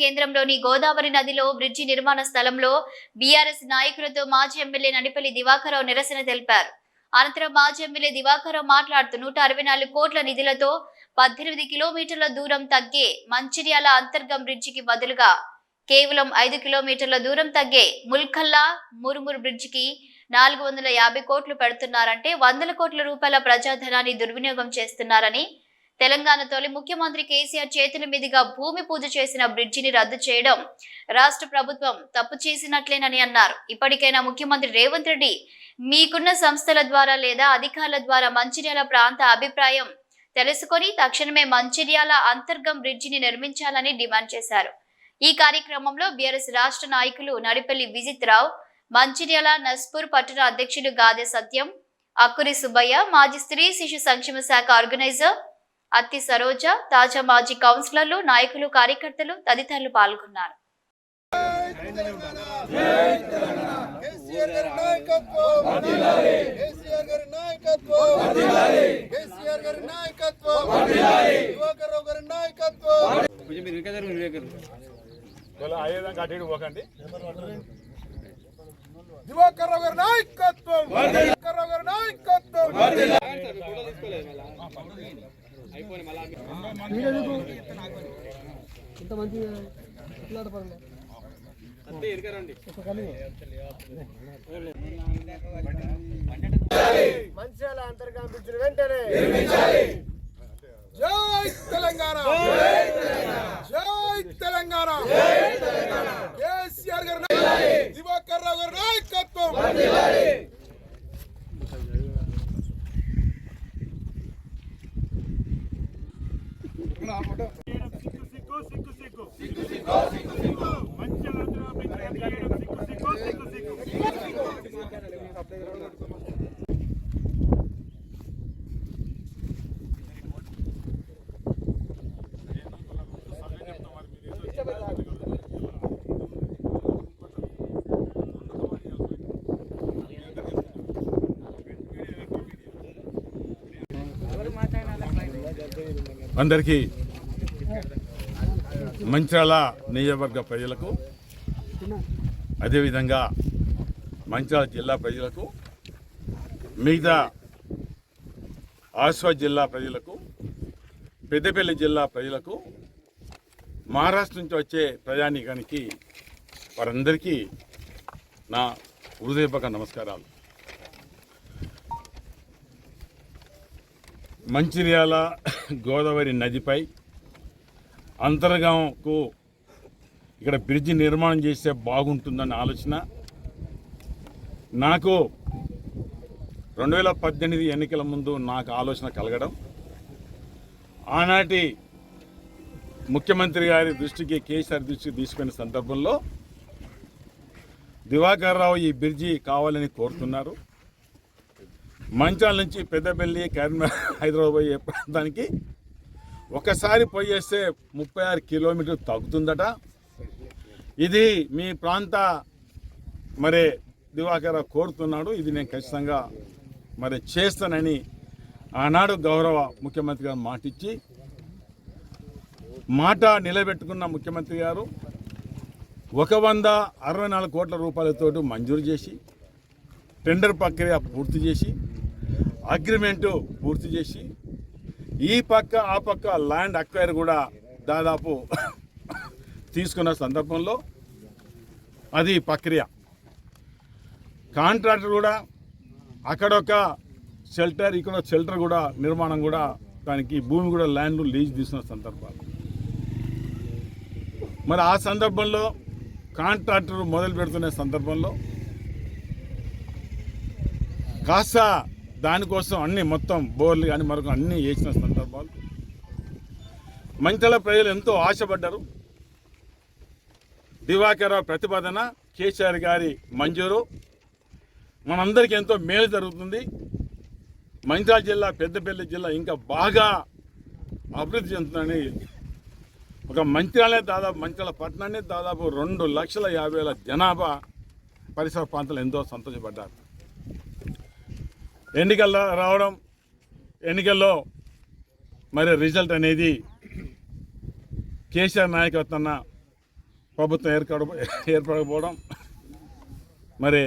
కేంద్రంలోని గోదావరి నదిలో బ్రిడ్జి నిర్మాణ స్థలంలో బీఆర్ఎస్ నాయకులతో మాజీ ఎమ్మెల్యే నడిపల్లి దివాకరావు నిరసన తెలిపారు. అనంతరం మాజీ ఎమ్మెల్యే దివాకరావు మాట్లాడుతూ నూట అరవై నాలుగు కోట్ల నిధులతో పద్దెనిమిది కిలోమీటర్ల దూరం తగ్గే మంచిర్యాల అంతర్గం బ్రిడ్జికి బదులుగా కేవలం ఐదు కిలోమీటర్ల దూరం తగ్గే ముల్కల్లా మురుమురు బ్రిడ్జికి నాలుగు వందల యాభై కోట్లు పెడుతున్నారంటే వందల కోట్ల రూపాయల ప్రజాధనాన్ని దుర్వినియోగం చేస్తున్నారని తెలంగాణ తొలి ముఖ్యమంత్రి కేసీఆర్ చేతుల మీదుగా భూమి పూజ చేసిన బ్రిడ్జిని రద్దు చేయడం రాష్ట్ర ప్రభుత్వం తప్పు చేసినట్లేనని అన్నారు. ఇప్పటికైనా ముఖ్యమంత్రి రేవంత్ రెడ్డి మీకున్న సంస్థల ద్వారా లేదా అధికారుల ద్వారా మంచిర్యాల ప్రాంత అభిప్రాయం తెలుసుకొని తక్షణమే మంచిర్యాల అంతర్గం బ్రిడ్జిని నిర్మించాలని డిమాండ్ చేశారు. ఈ కార్యక్రమంలో బీఆర్ఎస్ రాష్ట్ర నాయకులు నడిపల్లి విజిత్ రావు మంచిర్యాల నస్పూర్ పట్టణ అధ్యక్షులు గాదె సత్యం అక్కురి సుబ్బయ్య మాజీ స్త్రీ శిశు సంక్షేమ శాఖ ఆర్గనైజర్ అత్తి సరోజ తాజా మాజీ కౌన్సిలర్లు నాయకులు కార్యకర్తలు తదితరులు పాల్గొన్నారు. కేసీఆర్ గారి నాయకత్వం! కేసీఆర్ గారి నాయకత్వం! కేసీఆర్ గారి నాయకత్వం! యువకరావు గారి నాయకత్వం కొంచెం మీరు ఇంకా జరుగు వివేకరు ఇలా అయ్యేదాకా అటు ఇటు పోకండి దివాకర్రావు గారి నాయకత్వం దివాకర్రావు గారి నాయకత్వం ఇంత మంచి మంచిర్యాల వెంటనే జై తెలంగాణ జై తెలంగాణ కేసీఆర్ గారు దివాకర్ రావు గారి నాయకత్వం మంచి అందరికీ మంచాల నియోజకవర్గ ప్రజలకు అదేవిధంగా మంచాల జిల్లా ప్రజలకు మిగతా ఆస్వా జిల్లా ప్రజలకు పెద్దపల్లి జిల్లా ప్రజలకు మహారాష్ట్ర నుంచి వచ్చే ప్రజానీకానికి వారందరికీ నా హృదయపక నమస్కారాలు. మంచిర్యాల గోదావరి నదిపై అంతర్గాంకు ఇక్కడ బ్రిడ్జి నిర్మాణం చేస్తే బాగుంటుందన్న ఆలోచన. నాకు రెండు వేల పద్దెనిమిది ఎన్నికల ముందు నాకు ఆలోచన కలగడం. ఆనాటి ముఖ్యమంత్రి గారి దృష్టికి కేసీఆర్ దృష్టికి తీసుకునే సందర్భంలో దివాకర్ రావు ఈ బ్రిడ్జి కావాలని కోరుతున్నారు. మంచాల నుంచి పెద్దపల్లి కరీంనగర్ హైదరాబాద్ పోయే ప్రాంతానికి ఒకసారి పోయేస్తే ముప్పై ఆరు కిలోమీటర్లు తగ్గుతుందట. ఇది మీ ప్రాంత మరి దివాకర కోరుతున్నాడు. ఇది నేను ఖచ్చితంగా మరి చేస్తానని ఆనాడు గౌరవ ముఖ్యమంత్రి గారు మాటిచ్చి మాట నిలబెట్టుకున్న ముఖ్యమంత్రి గారు ఒక వంద అరవై నాలుగు కోట్ల రూపాయలతో మంజూరు చేసి టెండర్ ప్రక్రియ పూర్తి చేసి అగ్రిమెంటు పూర్తి చేసి ఈ పక్క ఆ పక్క ల్యాండ్ అక్వైర్ కూడా దాదాపు తీసుకున్న సందర్భంలో అది ప్రక్రియ. కాంట్రాక్టర్ కూడా అక్కడొక షెల్టర్ ఇక్కడ షెల్టర్ కూడా నిర్మాణం కూడా దానికి భూమి కూడా ల్యాండ్ లీజ్ తీసుకున్న సందర్భాలు. మరి ఆ సందర్భంలో కాంట్రాక్టర్ మొదలు పెడుతున్న సందర్భంలో కాస్త దానికోసం అన్ని మొత్తం బోర్లు కానీ మరొక అన్ని వేసిన సందర్భాలు. మంచిల ప్రజలు ఎంతో ఆశపడ్డారు. దివాకర ప్రతిపాదన కేసీఆర్ గారి మంజూరు. మనందరికీ ఎంతో మేలు జరుగుతుంది. మంచిర్యాల జిల్లా పెద్దపల్లి జిల్లా ఇంకా బాగా అభివృద్ధి చెందుతుందని ఒక మంచిర్యాలే దాదాపు మంచిర్యాల పట్టణాన్ని దాదాపు రెండు లక్షల యాభై వేల జనాభా పరిసర ప్రాంతాలు ఎంతో సంతోషపడ్డారు. ఎన్నికల్లో రావడం ఎన్నికల్లో మరి రిజల్ట్ అనేది కేసీఆర్ నాయకత్వాన ప్రభుత్వం ఏర్పడ ఏర్పడకపోవడం మరి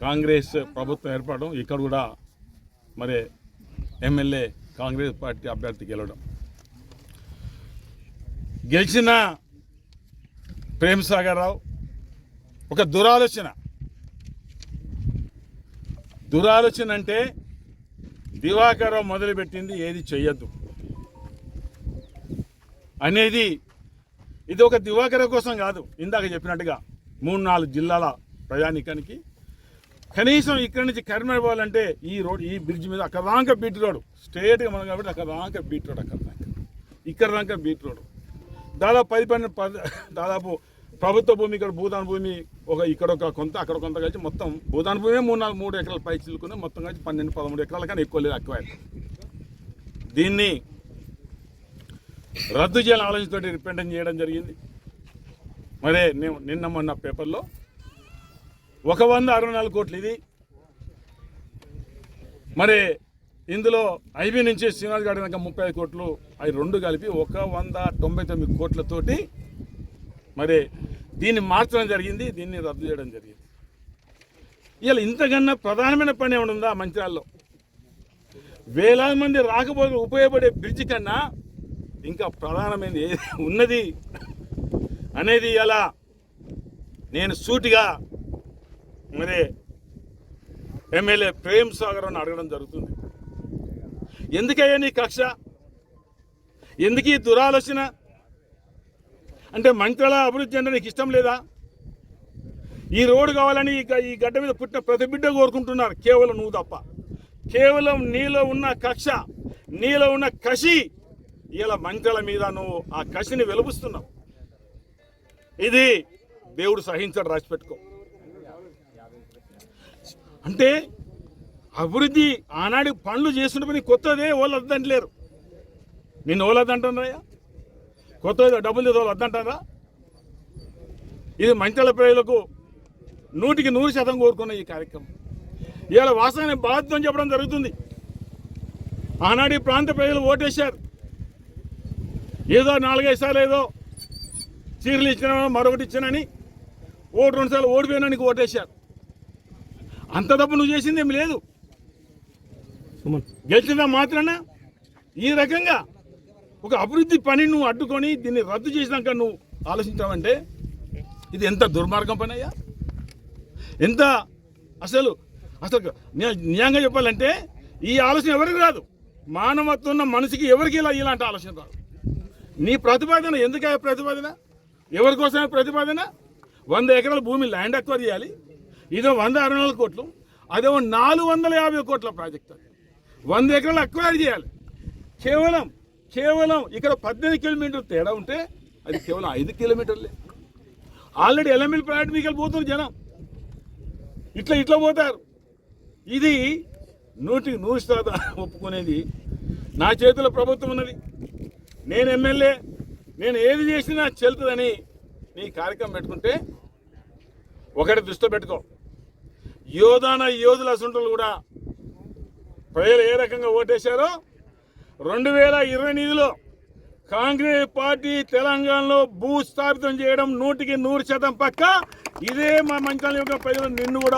కాంగ్రెస్ ప్రభుత్వం ఏర్పడడం ఇక్కడ కూడా మరి ఎమ్మెల్యే కాంగ్రెస్ పార్టీ అభ్యర్థి గెలవడం. గెలిచిన ప్రేమ్ సాగర్ రావు ఒక దురాలోచన. దురాలోచన అంటే దివాకరం మొదలుపెట్టింది ఏది చెయ్యొద్దు. అనేది ఇది ఒక దివాకర కోసం కాదు ఇందాక చెప్పినట్టుగా మూడు నాలుగు జిల్లాల ప్రయాణికానికి. కనీసం ఇక్కడి నుంచి కరీంనగర్ పోవాలంటే ఈ రోడ్ ఈ బ్రిడ్జ్ మీద అక్కడ దాకా బీట్ రోడ్ స్ట్రేట్గా మనం కాబట్టి అక్కడ దాకా బీట్ రోడ్ అక్కడ దాకా. ఇక్కడ దాకా బీట్ రోడ్. దాదాపు పది పన్నెండు పది దాదాపు ప్రభుత్వ భూమి ఇక్కడ భూదాన భూమి ఒక ఇక్కడ ఒక కొంత అక్కడ కొంత కలిసి మొత్తం భూదాన భూమి మూడు నాలుగు మూడు ఎకరాల పై చిల్లుకుని మొత్తం కలిసి పన్నెండు పదమూడు ఎకరాల కానీ ఎక్కువ లేదు ఎక్కువ దీన్ని రద్దు చేయాలని ఆలోచనతో రిపెండెన్స్ చేయడం జరిగింది. మరే నేను నిన్న మొన్న పేపర్లో ఒక వంద అరవై నాలుగు కోట్లు ఇది. మరి ఇందులో ఐబీ నుంచి శ్రీనివాస్ గారి ముప్పై ఐదు కోట్లు అవి రెండు కలిపి ఒక వంద తొంభై తొమ్మిది కోట్లతోటి మరి దీన్ని మార్చడం జరిగింది దీన్ని రద్దు చేయడం జరిగింది. ఇలా ఇంతకన్నా ప్రధానమైన పని ఏమైనా ఉందా మంచిర్యాలలో వేలాది మంది రాకపోతే ఉపయోగపడే బ్రిడ్జ్ కన్నా ఇంకా ప్రధానమైనది ఉన్నది అనేది ఇలా నేను సూటిగా మరి ఎమ్మెల్యే ప్రేమ్ సాగర్ అని అడగడం జరుగుతుంది. ఎందుకయ్యా నీ కక్ష? ఎందుకు ఈ దురాలోచన? అంటే మంత్రాల అభివృద్ధి అంటే నీకు ఇష్టం లేదా? ఈ రోడ్డు కావాలని ఈ ఈ గడ్డ మీద పుట్టిన ప్రతి బిడ్డ కోరుకుంటున్నారు. కేవలం నువ్వు తప్ప. కేవలం నీలో ఉన్న కక్ష నీలో ఉన్న కసి ఇలా మంత్రాల మీద నువ్వు ఆ కసిని వెలుపుస్తున్నావు. ఇది దేవుడు సహించడు రాసి పెట్టుకో అంటే అభివృద్ధి ఆనాడు పనులు చేస్తున్న కొత్తదే వాళ్ళు వద్దంటలేరు నిన్ను వాళ్ళు వద్దంటున్నాయా కొత్త డబ్బులు వాళ్ళు వద్దంటారా? ఇది మంచాల ప్రజలకు నూటికి నూరు శాతం కోరుకున్న ఈ కార్యక్రమం. ఇవాళ వాస్తవాన్ని బాధ్యత చెప్పడం జరుగుతుంది. ఆనాడు ప్రాంత ప్రజలు ఓటేశారు. ఏదో నాలుగైదు సార్లు ఏదో చీరలు ఇచ్చిన మరొకటి ఇచ్చినని ఓటు రెండు సార్లు ఓడిపోయినా నీకు ఓటేశారు. అంత తప్పు నువ్వు చేసింది ఏమి లేదు. గెలిచిన మాత్రాన ఈ రకంగా ఒక అభివృద్ధి పని నువ్వు అడ్డుకొని దీన్ని రద్దు చేసినాక నువ్వు ఆలోచించావంటే ఇది ఎంత దుర్మార్గం పని అయ్యా? ఎంత అసలు అసలు న్యాయంగా నిజంగా చెప్పాలంటే ఈ ఆలోచన ఎవరికి రాదు? మానవత్వం ఉన్న మనిషికి ఎవరికి ఇలా ఇలాంటి ఆలోచన రాదు. నీ ప్రతిపాదన ఎందుకయ్యా ప్రతిపాదన? ఎవరి కోసమే ప్రతిపాదన? వంద ఎకరాల భూమి ల్యాండ్ అక్వైర్ చేయాలి. ఇదో వంద అరవై నాలుగు కోట్లు అదేమో నాలుగు వందల యాభై కోట్ల ప్రాజెక్ట్ వంద ఎకరాలు అక్వైర్ చేయాలి. కేవలం కేవలం ఇక్కడ పద్దెనిమిది కిలోమీటర్లు తేడా ఉంటే అది కేవలం ఐదు కిలోమీటర్లే. ఆల్రెడీ ఎలమిల్ ప్రాజెక్ట్ మీకు పోతున్నారు జనం. ఇట్లా ఇట్లా పోతారు. ఇది నూటికి నూరు శాతం ఒప్పుకునేది నా చేతిలో ప్రభుత్వం ఉన్నది. నేను ఎమ్మెల్యే నేను ఏది చేసినా చెల్తుందని నీ కార్యక్రమం పెట్టుకుంటే ఒకటి దృష్టి పెట్టుకో. యోధాన యోధుల అసంటులు కూడా ప్రజలు ఏ రకంగా ఓటేశారో రెండు వేల ఇరవై ఎనిమిదిలో కాంగ్రెస్ పార్టీ తెలంగాణలో భూస్థాపితం చేయడం నూటికి నూరు శాతం పక్క. ఇదే మా మంచాల యొక్క ప్రజలు నిన్ను కూడా